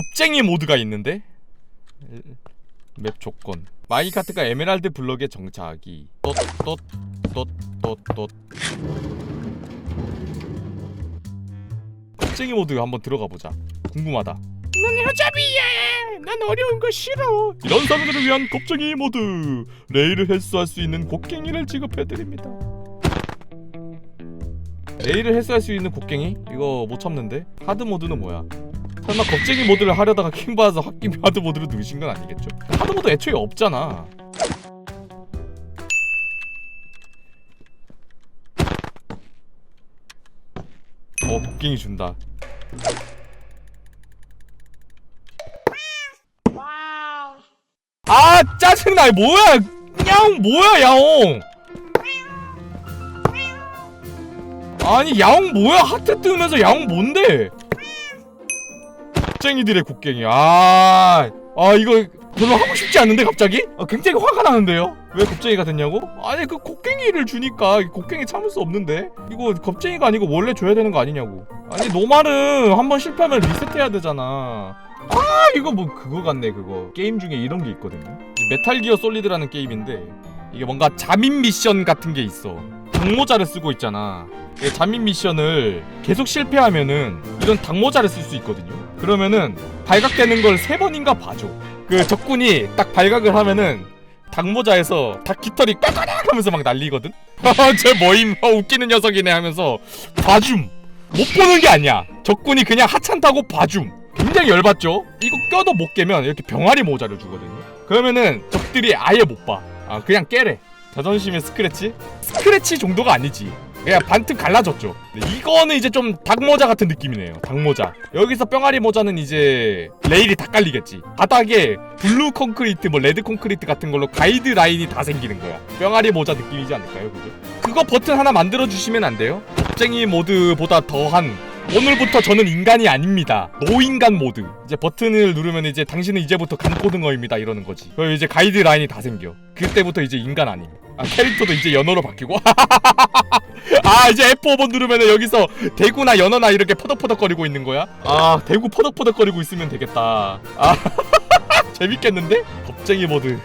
겁쟁이 모드가 있는데? 맵 조건. 마이카트가 에메랄드 블럭에 정착하기 돛돛돛돛돛. 겁쟁이 모드 한번 들어가 보자. 궁금하다. 난 여자비야! 난 어려운 거 싫어. 이런 사람들을 위한 겁쟁이 모드. 레일을 헬스할 수 있는 곡괭이를 지급해드립니다. 레일을 헬스할 수 있는 곡괭이? 이거 못 참는데? 하드 모드는 뭐야? 설마 겁쟁이 모드를 하려다가 킹 받아서 홧김에 하드 모드를 누르신 건 아니겠죠? 하드 모드 애초에 없잖아. 어, 곡괭이 준다. 아, 짜증나. 뭐야? 야옹 뭐야, 야옹? 아니, 야옹 뭐야? 하트 뜨면서 야옹 뭔데? 겁쟁이들의 곡괭이. 아, 아 이거 별로 하고 싶지 않은데 갑자기? 아, 굉장히 화가 나는데요? 왜 겁쟁이가 됐냐고? 아니 그 곡괭이를 주니까 이 곡괭이 참을 수 없는데 이거 겁쟁이가 아니고 원래 줘야 되는 거 아니냐고? 아니 노말은 한번 실패하면 리셋해야 되잖아. 아 이거 뭐 그거 같네 그거 게임 중에 이런 게 있거든요. 메탈 기어 솔리드라는 게임인데 이게 뭔가 잠입 미션 같은 게 있어. 닭모자를 쓰고 있잖아. 이 잠입 미션을 계속 실패하면은 이런 닭모자를 쓸 수 있거든요. 그러면은 발각되는 걸 세 번인가 봐줘. 그 적군이 딱 발각을 하면은 닭모자에서 닭 깃털이 까까락 하면서 막 날리거든. 쟤 뭐임? 어, 웃기는 녀석이네 하면서 봐줌. 못 보는 게 아니야. 적군이 그냥 하찮 다고 봐줌. 굉장히 열받죠? 이거 껴도 못 깨면 이렇게 병아리 모자를 주거든요. 그러면은 적들이 아예 못 봐. 아 그냥 깨래. 자존심의 스크래치? 스크래치 정도가 아니지. 그냥 반틈 갈라졌죠. 이거는 이제 좀 닭모자 같은 느낌이네요. 닭모자. 여기서 뿅아리 모자는 이제 레일이 다 깔리겠지. 바닥에 블루 콘크리트, 뭐 레드 콘크리트 같은 걸로 가이드 라인이 다 생기는 거야. 뿅아리 모자 느낌이지 않을까요, 그게? 그거 버튼 하나 만들어 주시면 안 돼요? 겁쟁이 모드보다 더한 오늘부터 저는 인간이 아닙니다. 노인간 모드. 이제 버튼을 누르면 이제 당신은 이제부터 간고등어입니다. 이러는 거지. 그리고 이제 가이드 라인이 다 생겨. 그때부터 이제 인간 아님. 아, 캐릭터도 이제 연어로 바뀌고. 아, 이제 F5번 누르면 여기서 대구나 연어나 이렇게 퍼덕퍼덕거리고 있는 거야? 아, 대구 퍼덕퍼덕거리고 있으면 되겠다. 아, 재밌겠는데? 겁쟁이 모드.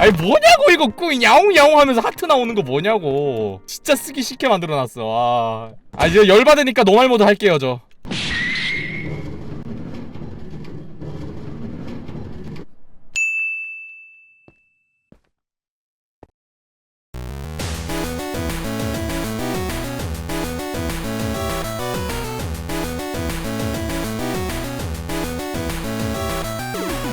아니 뭐냐고 이거 꾸 야옹야옹 하면서 하트 나오는 거 뭐냐고. 진짜 쓰기 싫게 만들어놨어. 아, 아 이제 열받으니까 노말 모드 할게요 저